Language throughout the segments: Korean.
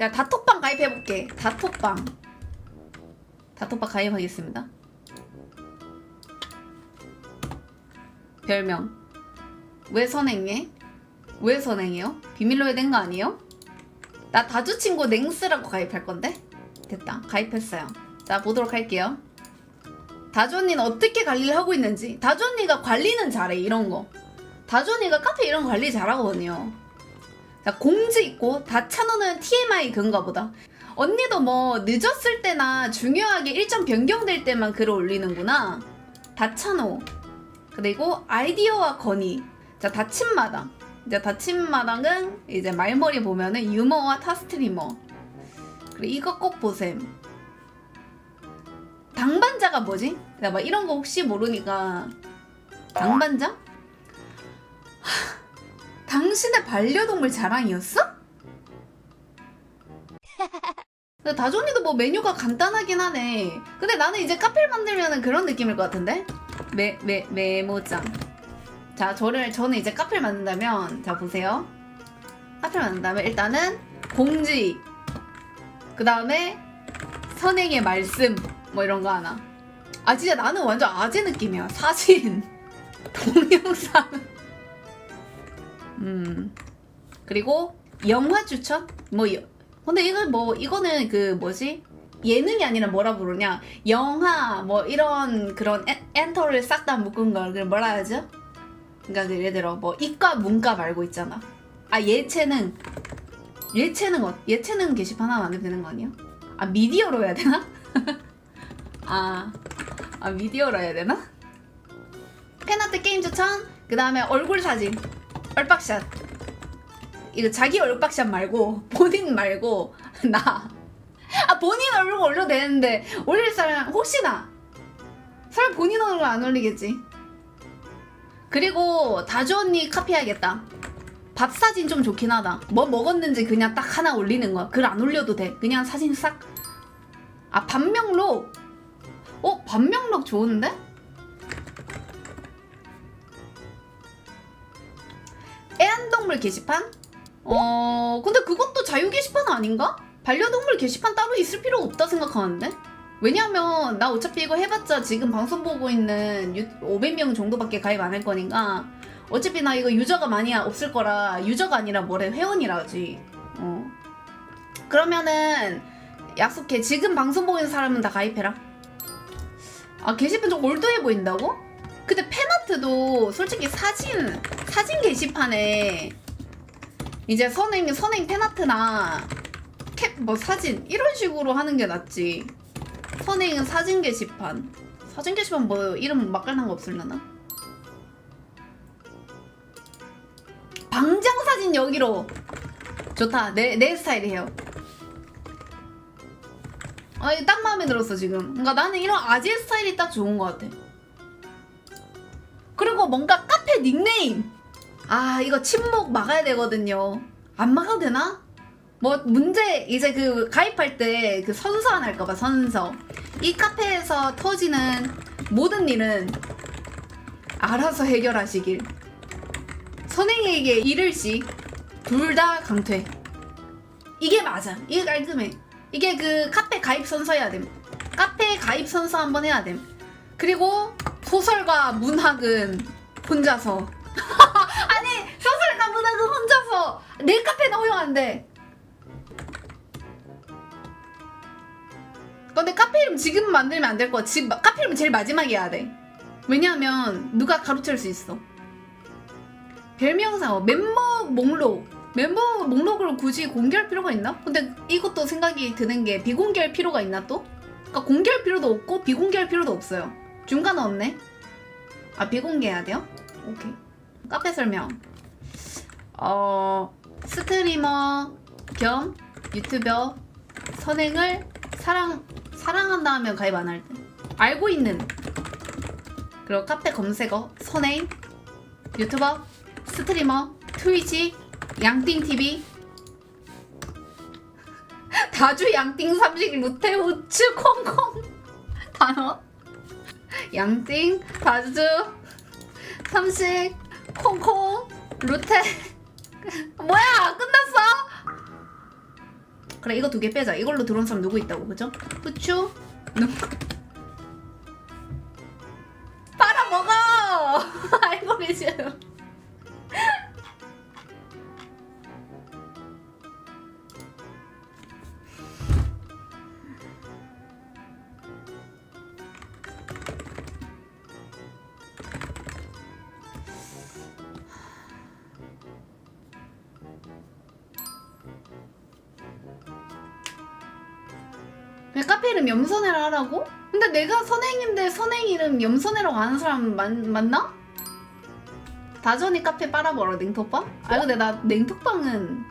내가 다톡방 가입해볼게. 다톡방. 다톡방 가입하겠습니다. 별명. 왜 선행해? 왜 선행해요? 비밀로 해야 된 거 아니에요? 나 다주 친구 냉스라고 가입할 건데? 됐다. 가입했어요. 자, 보도록 할게요. 다주 언니는 어떻게 관리를 하고 있는지. 다주 언니가 관리는 잘해, 이런 거. 다주 언니가 카페 이런 거 관리 잘하거든요. 자, 공지 있고, 다찬호는 TMI 그런가 보다. 언니도 뭐, 늦었을 때나 중요하게 일정 변경될 때만 글을 올리는구나. 다찬호. 그리고 아이디어와 건의. 자, 다침마당. 이제 다침마당은 이제 말머리 보면은 유머와 타스트리머. 그리고 이거 꼭 보셈. 당반자가 뭐지? 막 이런 거 혹시 모르니까. 당반자? 하, 당신의 반려동물 자랑이었어? 다존이도 뭐 메뉴가 간단하긴 하네. 근데 나는 이제 카페를 만들면은 그런 느낌일 것 같은데? 메, 메, 메모장. 자, 저를, 저는 이제 카페를 만든다면, 자, 보세요. 카페를 만든다면, 일단은, 공지. 그 다음에, 선행의 말씀. 뭐 이런 거 하나. 아, 진짜 나는 완전 아재 느낌이야. 사진. 동영상. 음. 그리고, 영화 추천? 뭐, 여- 근데 이건 뭐, 이거는 그, 뭐지? 예능이 아니라 뭐라 부르냐? 영화, 뭐, 이런 그런 엔, 엔터를 싹 다 묶은 걸, 그걸 뭐라 하죠? 그러니까 그 예를 들어 뭐 이과 문과 말고 있잖아. 아 예체능 예체능 어 예체능 게시판 하나 만들면 되는 거 아니야? 아 미디어로 해야 되나? 아, 아 미디어로 해야 되나? 팬아트 게임 추천 그 다음에 얼굴 사진 얼빡샷 이거 자기 얼빡샷 말고 본인 말고 나 아 본인 얼굴 올려도 되는데 올릴 사람 혹시나 설마 본인 얼굴 안 올리겠지? 그리고 다주 언니 카피해야겠다. 밥 사진 좀 좋긴 하다. 뭐 먹었는지 그냥 딱 하나 올리는 거야. 글 안 올려도 돼. 그냥 사진 싹. 아 반명록. 어 반명록 좋은데? 애완동물 게시판? 어 근데 그것도 자유 게시판 아닌가? 반려동물 게시판 따로 있을 필요 없다 생각하는데? 왜냐면 나 어차피 이거 해봤자 지금 방송 보고 있는 유, 500명 정도밖에 가입 안 할 거니까 어차피 나 이거 유저가 많이 없을 거라 유저가 아니라 뭐래 회원이라지 어. 그러면은 약속해 지금 방송 보고 있는 사람은 다 가입해라 아 게시판 좀 올드해 보인다고? 근데 팬아트도 솔직히 사진 사진 게시판에 이제 선행 선행 팬아트나 캡 뭐 사진 이런 식으로 하는 게 낫지 선행은 사진 게시판. 사진 게시판 뭐 이름 맛깔난 거 없을려나? 방장 사진 여기로. 좋다. 내, 내 스타일이에요. 아, 이거 딱 마음에 들었어, 지금. 그러니까 나는 이런 아재 스타일이 딱 좋은 것 같아. 그리고 뭔가 카페 닉네임. 아, 이거 침묵 막아야 되거든요. 안 막아도 되나? 뭐 문제 이제 그 가입할 때 그 선서 하나 할까봐 선서. 이 카페에서 터지는 모든 일은 알아서 해결하시길. 선행에게 이를 시둘 다 강퇴. 이게 맞아. 이게 깔끔해. 이게 그 카페 가입 선서 해야 됨. 카페 가입 선서 한번 해야 됨. 그리고 소설과 문학은 혼자서 아니 소설과 문학은 혼자서 내 카페는 허용 안돼 근데 카페 이름 지금 만들면 안 될 거야. 마- 카페 이름 제일 마지막에 해야 돼. 왜냐하면 누가 가로챌 수 있어. 별명상 멤버 목록 멤버 목록을 굳이 공개할 필요가 있나? 근데 이것도 생각이 드는 게 비공개할 필요가 있나 또? 그러니까 공개할 필요도 없고 비공개할 필요도 없어요. 중간은 없네. 아 비공개해야 돼요? 오케이. 카페 설명. 어 스트리머 겸 유튜버 선행을 사랑 사랑한다 하면 가입 안 할 때. 알고 있는. 그리고 카페 검색어 선행 유튜버 스트리머 트위치 양띵 TV 다주 양띵 삼식 루테 우츠 콩콩 단어 양띵 다주 삼식 콩콩 루테 뭐야 끝났어? 그래 이거 두 개 빼자. 이걸로 들어온 사람 누구 있다고 그죠? 후추 누구? 빨아 먹어. 알고리즘. 왜 카페 이름 염선혜라 하라고? 근데 내가 선행인데 선행 이름 염선혜라고 아는 사람 맞, 맞나? 다전이 카페 빨아먹어 냉톡방? 아 근데 나 냉톡방은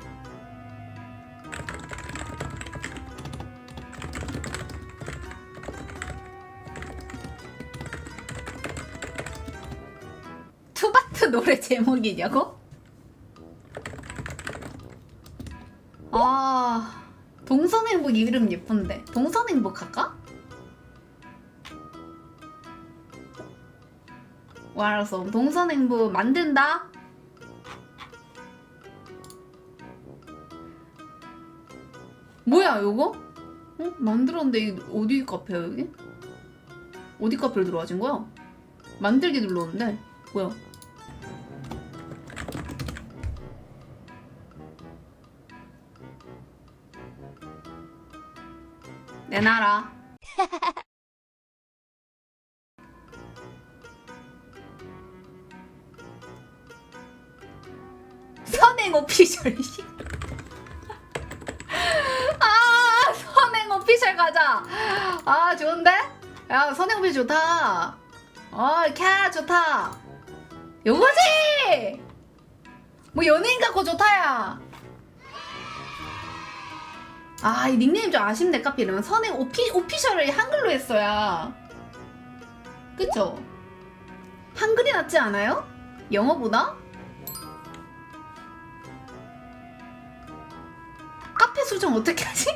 투바트 노래 제목이냐고? 아 동선행복 이름 예쁜데 동선행복 할까? 와 알았어 동선행복 만든다 뭐야 요거? 어? 만들었는데 이게 어디 카페야 여기? 어디 카페를 들어와진 거야? 만들기 눌렀는데 뭐야 내놔라. 선행 오피셜 씨. 아 선행 오피셜 가자. 아 좋은데? 야 선행 오피셜 좋다. 어캬 좋다. 요거지! 뭐 연예인 같고 좋다야 아 이 닉네임 좀 아쉽네 카피 이러면 선행 오피, 오피셜을 한글로 했어야 그쵸? 한글이 낫지 않아요? 영어보다? 카페 수정 어떻게 하지?